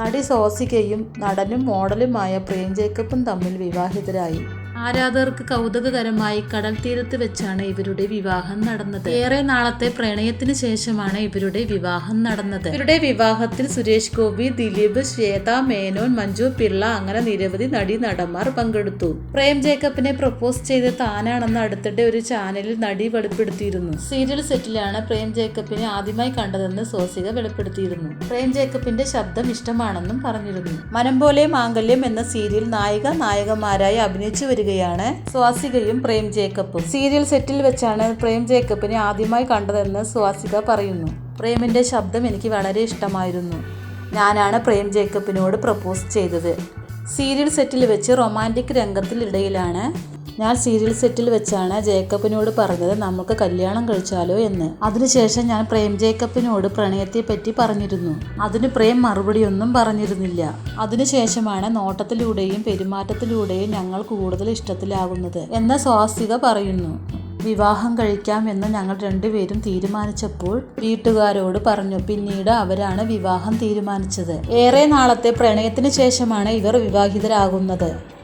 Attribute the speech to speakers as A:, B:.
A: നടി സോസികയും നടനും മോഡലുമായ പ്രേം ജേക്കബും തമ്മിൽ വിവാഹിതരായി. ആരാധകർക്ക് കൗതുകകരമായി കടൽ തീരത്ത് വെച്ചാണ് ഇവരുടെ വിവാഹം നടന്നത്. ഏറെ നാളത്തെ പ്രണയത്തിന് ശേഷമാണ് ഇവരുടെ വിവാഹം നടന്നത്. ഇവരുടെ വിവാഹത്തിൽ സുരേഷ് ഗോപി ദിലീപ് ശ്വേത മേനോൻ മഞ്ജു പിള്ള അങ്ങനെ നിരവധി നടി നടന്മാർ പങ്കെടുത്തു. പ്രേം ജേക്കബിനെ പ്രപ്പോസ് ചെയ്ത് താനാണെന്ന് അടുത്തിടെ ഒരു ചാനലിൽ നടി വെളിപ്പെടുത്തിയിരുന്നു. സീരിയൽ സെറ്റിലാണ് പ്രേം ജേക്കബിനെ ആദ്യമായി കണ്ടതെന്ന് സോസിക വെളിപ്പെടുത്തിയിരുന്നു. പ്രേം ജേക്കബിന്റെ ശബ്ദം ഇഷ്ടമാണെന്നും പറഞ്ഞിരുന്നു. മനം പോലെ മാംഗല്യം എന്ന സീരിയൽ നായിക നായകന്മാരായി അഭിനയിച്ചു വരികയാണ് സ്വാസികയും പ്രേം ജേക്കബും. സീരിയൽ സെറ്റിൽ വെച്ചാണ് പ്രേം ജേക്കബിനെ ആദ്യമായി കണ്ടതെന്ന് സ്വാസിക പറയുന്നു. പ്രേമിന്റെ ശബ്ദം എനിക്ക് വളരെ ഇഷ്ടമായിരുന്നു. ഞാനാണ് പ്രേം ജേക്കബിനോട് പ്രപ്പോസ് ചെയ്തത്. സീരിയൽ സെറ്റിൽ വെച്ച് റൊമാന്റിക് രംഗത്തിനിടയിലാണ് ഞാൻ സീരിയൽ സെറ്റിൽ വെച്ചാണ് ജേക്കബിനോട് പറഞ്ഞത് നമുക്ക് കല്യാണം കഴിച്ചാലോ എന്ന്. അതിനുശേഷം ഞാൻ പ്രേം ജേക്കബിനോട് പ്രണയത്തെ പറ്റി പറഞ്ഞിരുന്നു. അതിന് പ്രേം മറുപടിയൊന്നും പറഞ്ഞിരുന്നില്ല. അതിനുശേഷമാണ് നോട്ടത്തിലൂടെയും പെരുമാറ്റത്തിലൂടെയും ഞങ്ങൾ കൂടുതൽ ഇഷ്ടത്തിലാകുന്നത് എന്ന സ്വാസ്തിക പറയുന്നു. വിവാഹം കഴിക്കാം എന്ന് ഞങ്ങൾ രണ്ടുപേരും തീരുമാനിച്ചപ്പോൾ വീട്ടുകാരോട് പറഞ്ഞു പിന്നീട് അവരാണ് വിവാഹം തീരുമാനിച്ചത്. ഏറെ നാളത്തെ പ്രണയത്തിന് ശേഷമാണ് ഇവർ വിവാഹിതരാകുന്നത്.